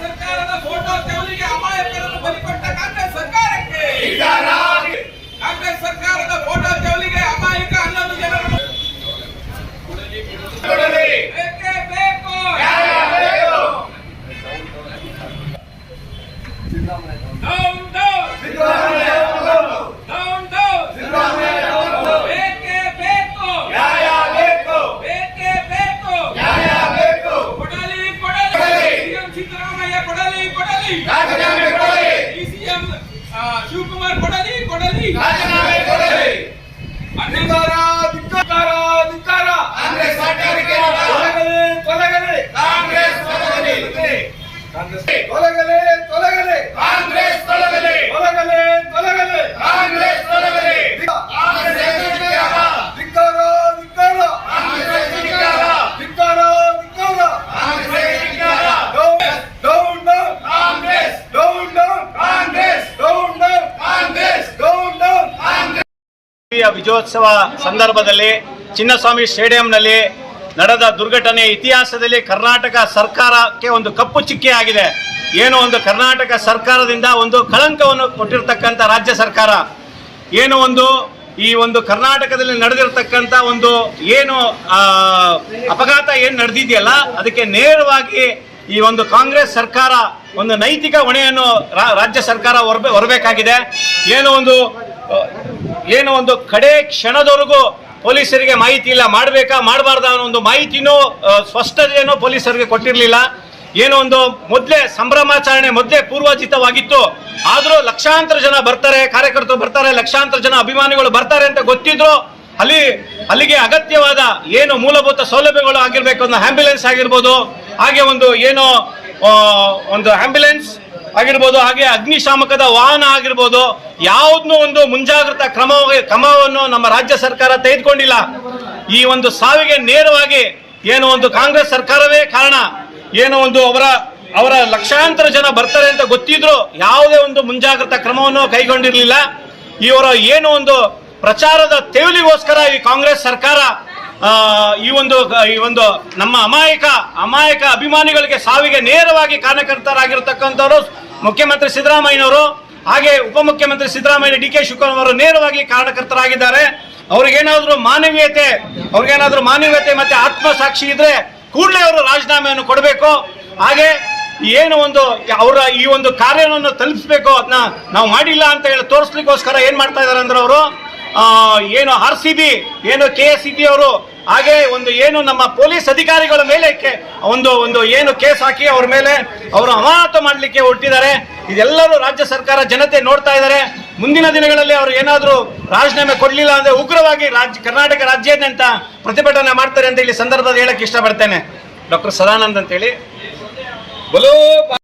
ಸರ್ಕಾರದ ಫೋಟೋ ತೆವಲಿಗೆ ಅಮಾಯಕರನ್ನು ಬಲಿಪಟ್ಟ ಕಾಂಗ್ರೆಸ್ ಸರ್ಕಾರಕ್ಕೆ ಕಾಂಗ್ರೆಸ್ ಸರ್ಕಾರದ ಫೋಟೋ ತೆವಲಿಗೆ ಅಮಾಯಕ ಹನ್ನೊಂದು ಜನರನ್ನು ಬೇಕು ರಾಜೀನಾಮೆ ಯ ವಿಜಯೋತ್ಸವ ಸಂದರ್ಭದಲ್ಲಿ ಚಿನ್ನಸ್ವಾಮಿ ಸ್ಟೇಡಿಯಂನಲ್ಲಿ ನಡೆದ ದುರ್ಘಟನೆ ಇತಿಹಾಸದಲ್ಲಿ ಕರ್ನಾಟಕ ಸರ್ಕಾರಕ್ಕೆ ಒಂದು ಕಪ್ಪು ಚುಕ್ಕೆ ಆಗಿದೆ. ಏನು ಒಂದು ಕರ್ನಾಟಕ ಸರ್ಕಾರದಿಂದ ಒಂದು ಕಳಂಕವನ್ನು ಕೊಟ್ಟಿರ್ತಕ್ಕಂಥ ರಾಜ್ಯ ಸರ್ಕಾರ? ಏನು ಒಂದು ಈ ಒಂದು ಕರ್ನಾಟಕದಲ್ಲಿ ನಡೆದಿರತಕ್ಕಂಥ ಒಂದು ಏನು ಅಪಘಾತ ಏನು ನಡೆದಿದೆಯಲ್ಲ, ಅದಕ್ಕೆ ನೇರವಾಗಿ ಈ ಒಂದು ಕಾಂಗ್ರೆಸ್ ಸರ್ಕಾರ ಒಂದು ನೈತಿಕ ಹೊಣೆಯನ್ನು ರಾಜ್ಯ ಸರ್ಕಾರ ಹೊರಬೇ, ಹೊರಬೇಕಾಗಿದೆ. ಏನು ಒಂದು ಏನು ಒಂದು ಕಡೆ ಕ್ಷಣದವರೆಗೂ ಪೊಲೀಸರಿಗೆ ಮಾಹಿತಿ ಇಲ್ಲ, ಮಾಡಬೇಕಾ, ಮಾಡಬಾರ್ದ ಅನ್ನೋ ಒಂದು ಮಾಹಿತಿನೂ ಸ್ಪಷ್ಟತೆಯನ್ನು ಪೊಲೀಸರಿಗೆ ಕೊಟ್ಟಿರಲಿಲ್ಲ. ಏನೋ ಒಂದು ಮೊದಲೇ ಸಂಭ್ರಮಾಚರಣೆ ಮೊದಲೇ ಪೂರ್ವಜಿತವಾಗಿತ್ತು. ಆದರೂ ಲಕ್ಷಾಂತರ ಜನ ಬರ್ತಾರೆ, ಕಾರ್ಯಕರ್ತರು ಬರ್ತಾರೆ, ಲಕ್ಷಾಂತರ ಜನ ಅಭಿಮಾನಿಗಳು ಬರ್ತಾರೆ ಅಂತ ಗೊತ್ತಿದ್ರು ಅಲ್ಲಿ, ಅಲ್ಲಿಗೆ ಅಗತ್ಯವಾದ ಏನು ಮೂಲಭೂತ ಸೌಲಭ್ಯಗಳು ಆಗಿರ್ಬೇಕು ಒಂದು ಆಂಬ್ಯುಲೆನ್ಸ್ ಆಗಿರ್ಬೋದು, ಹಾಗೆ ಒಂದು ಏನೋ ಒಂದು ಆಂಬ್ಯುಲೆನ್ಸ್ ಆಗಿರ್ಬೋದು, ಹಾಗೆ ಅಗ್ನಿಶಾಮಕದ ವಾಹನ ಆಗಿರ್ಬೋದು ಯಾವ್ದನ್ನು ಒಂದು ಮುಂಜಾಗ್ರತಾ ಕ್ರಮ ಕ್ರಮವನ್ನು ನಮ್ಮ ರಾಜ್ಯ ಸರ್ಕಾರ ತೆಗೆದುಕೊಂಡಿಲ್ಲ. ಈ ಒಂದು ಸಾವಿಗೆ ನೇರವಾಗಿ ಏನು ಒಂದು ಕಾಂಗ್ರೆಸ್ ಸರ್ಕಾರವೇ ಕಾರಣ, ಏನು ಒಂದು ಅವರ ಅವರ ಲಕ್ಷಾಂತರ ಜನ ಬರ್ತಾರೆ ಅಂತ ಗೊತ್ತಿದ್ರು ಯಾವುದೇ ಒಂದು ಮುಂಜಾಗ್ರತಾ ಕ್ರಮವನ್ನು ಕೈಗೊಂಡಿರಲಿಲ್ಲ. ಇವರ ಏನು ಒಂದು ಪ್ರಚಾರದ ತೇವಲಿಗೋಸ್ಕರ ಈ ಕಾಂಗ್ರೆಸ್ ಸರ್ಕಾರ ಈ ಒಂದು ಈ ಒಂದು ನಮ್ಮ ಅಮಾಯಕ ಅಮಾಯಕ ಅಭಿಮಾನಿಗಳಿಗೆ ಸಾವಿಗೆ ನೇರವಾಗಿ ಕಾರಣಕರ್ತರಾಗಿರ್ತಕ್ಕಂಥವ್ರು ಮುಖ್ಯಮಂತ್ರಿ ಸಿದ್ದರಾಮಯ್ಯನವರು, ಹಾಗೆ ಉಪಮುಖ್ಯಮಂತ್ರಿ ಸಿದ್ದರಾಮಯ್ಯ ಡಿ ಕೆ ಶಿವಕುಮಾರ್ ನೇರವಾಗಿ ಕಾರಣಕರ್ತರಾಗಿದ್ದಾರೆ ಅವ್ರಿಗೇನಾದ್ರೂ ಮಾನವೀಯತೆ ಅವ್ರಿಗೇನಾದ್ರೂ ಮಾನವೀಯತೆ ಮತ್ತೆ ಆತ್ಮಸಾಕ್ಷಿ ಇದ್ರೆ ಕೂಡಲೇ ಅವರು ರಾಜೀನಾಮೆಯನ್ನು ಕೊಡಬೇಕು. ಹಾಗೆ ಏನು ಒಂದು ಅವರ ಈ ಒಂದು ಕಾರ್ಯವನ್ನು ತಲುಪಿಸ್ಬೇಕು ಅದನ್ನ ನಾವು ಮಾಡಿಲ್ಲ ಅಂತ ಹೇಳಿ ತೋರಿಸ್ಲಿಕ್ಕೋಸ್ಕರ ಏನ್ ಮಾಡ್ತಾ ಇದಾರೆ ಅಂದ್ರೆ ಅವರು ಏನು ಆರ್ ಸಿ ಬಿ ಏನು ಕೆ ಎಸ್ ಇ ಬಿ ಅವರು, ಹಾಗೆ ಒಂದು ಏನು ನಮ್ಮ ಪೊಲೀಸ್ ಅಧಿಕಾರಿಗಳ ಮೇಲೆ ಒಂದು ಒಂದು ಏನು ಕೇಸ್ ಹಾಕಿ ಅವ್ರ ಮೇಲೆ ಅವರು ಅಮಾನತು ಮಾಡಲಿಕ್ಕೆ ಹೊರಟಿದ್ದಾರೆ. ಇದೆಲ್ಲರೂ ರಾಜ್ಯ ಸರ್ಕಾರ ಜನತೆ ನೋಡ್ತಾ ಇದ್ದಾರೆ. ಮುಂದಿನ ದಿನಗಳಲ್ಲಿ ಅವರು ಏನಾದರೂ ರಾಜೀನಾಮೆ ಕೊಡಲಿಲ್ಲ ಅಂದ್ರೆ ಉಗ್ರವಾಗಿ ರಾಜ್ಯ ಕರ್ನಾಟಕ ರಾಜ್ಯಾದ್ಯಂತ ಪ್ರತಿಭಟನೆ ಮಾಡ್ತಾರೆ ಅಂತ ಇಲ್ಲಿ ಸಂದರ್ಭದಲ್ಲಿ ಹೇಳಕ್ಕೆ ಇಷ್ಟಪಡ್ತೇನೆ. ಡಾಕ್ಟರ್ ಸದಾನಂದ್ ಅಂತೇಳಿ. ಬಲೋ